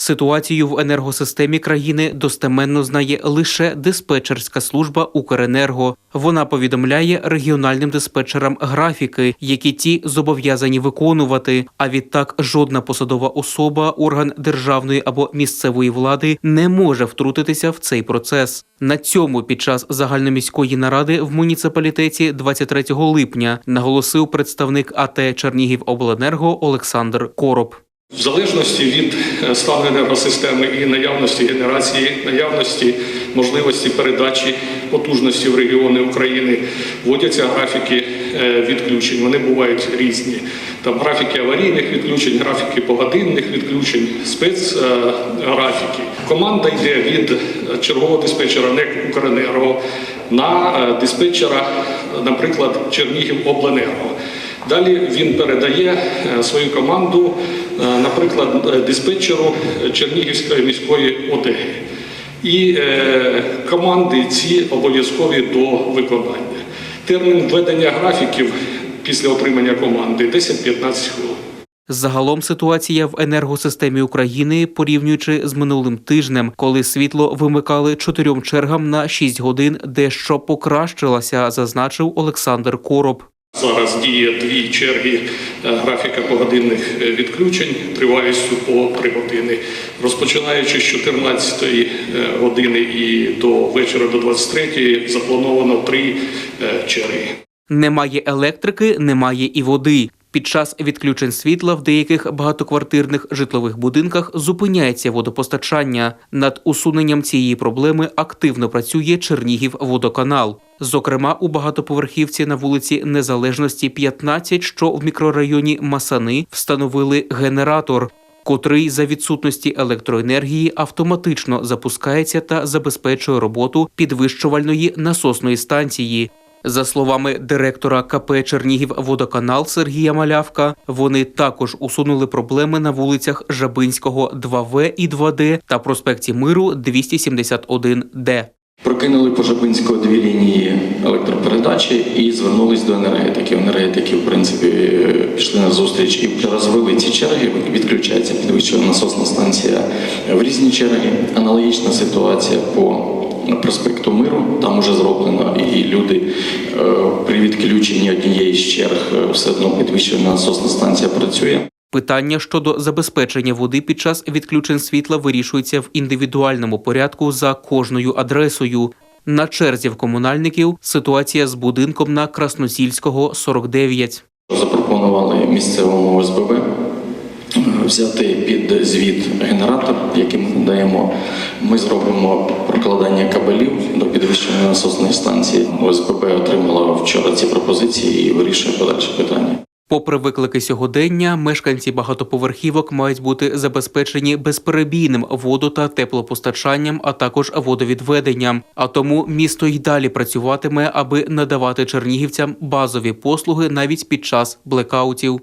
Ситуацію в енергосистемі країни достеменно знає лише диспетчерська служба Укренерго. Вона повідомляє регіональним диспетчерам графіки, які ті зобов'язані виконувати. А відтак жодна посадова особа, орган державної або місцевої влади не може втрутитися в цей процес. На цьому під час загальноміської наради в муніципалітеті 23 липня наголосив представник АТ Чернігівобленерго Олександр Короб. В залежності від е, стану енергосистеми і наявності генерації, наявності можливості передачі потужності в регіони України вводяться графіки е, відключень. Вони бувають різні. Там графіки аварійних відключень, графіки погодинних відключень, спецграфіки. Команда йде від чергового диспетчера НЕК Укренерго на е, диспетчера, наприклад, Чернігівобленерго. Далі він передає е, свою команду, е, наприклад, е, диспетчеру Чернігівської міської ОТГ. І команди ці обов'язкові до виконання. Термін введення графіків після отримання команди 10-15 хвилин. Загалом ситуація в енергосистемі України, порівнюючи з минулим тижнем, коли світло вимикали чотирьом чергам на 6 годин, дещо покращилася, зазначив Олександр Короб. Зараз діє дві черги е, графіка погодинних е, відключень тривалістю по три години. Розпочинаючи з 14 години і до вечора до 23 заплановано три е, черги. Немає електрики, немає і води. Під час відключень світла в деяких багатоквартирних житлових будинках зупиняється водопостачання. Над усуненням цієї проблеми активно працює Чернігів водоканал. Зокрема, у багатоповерхівці на вулиці Незалежності 15, що в мікрорайоні Масани, встановили генератор. Котрий за відсутності електроенергії автоматично запускається та забезпечує роботу підвищувальної насосної станції. За словами директора КП Чернігів-Водоканал Сергія Малявка, вони також усунули проблеми на вулицях Жабинського 2В і 2Д та проспекті Миру 271Д. Прокинули по Жабинського дві лінії електропередачі і звернулись до енергетики. Енергетики, в принципі, пішли на зустріч і розвели ці черги. Відключається підвищена насосна станція в різні черги. Аналогічна ситуація по проспекту Миру. Там уже зроблено, і люди е, при відключенні однієї з черг е, все одно підвищена насосна станція працює. Питання щодо забезпечення води під час відключень світла вирішується в індивідуальному порядку за кожною адресою. На черзі в комунальників ситуація з будинком на Красносільського 49. Запропонували місцевому ОСББ взяти під звіт генератор, який ми даємо. Ми зробимо прокладання кабелів до підвищеної насосної станції. ОСББ отримала вчора ці пропозиції і вирішує подальше питання. Попри виклики сьогодення, мешканці багатоповерхівок мають бути забезпечені безперебійним воду та теплопостачанням, а також водовідведенням. А тому місто й далі працюватиме, аби надавати чернігівцям базові послуги навіть під час блекаутів.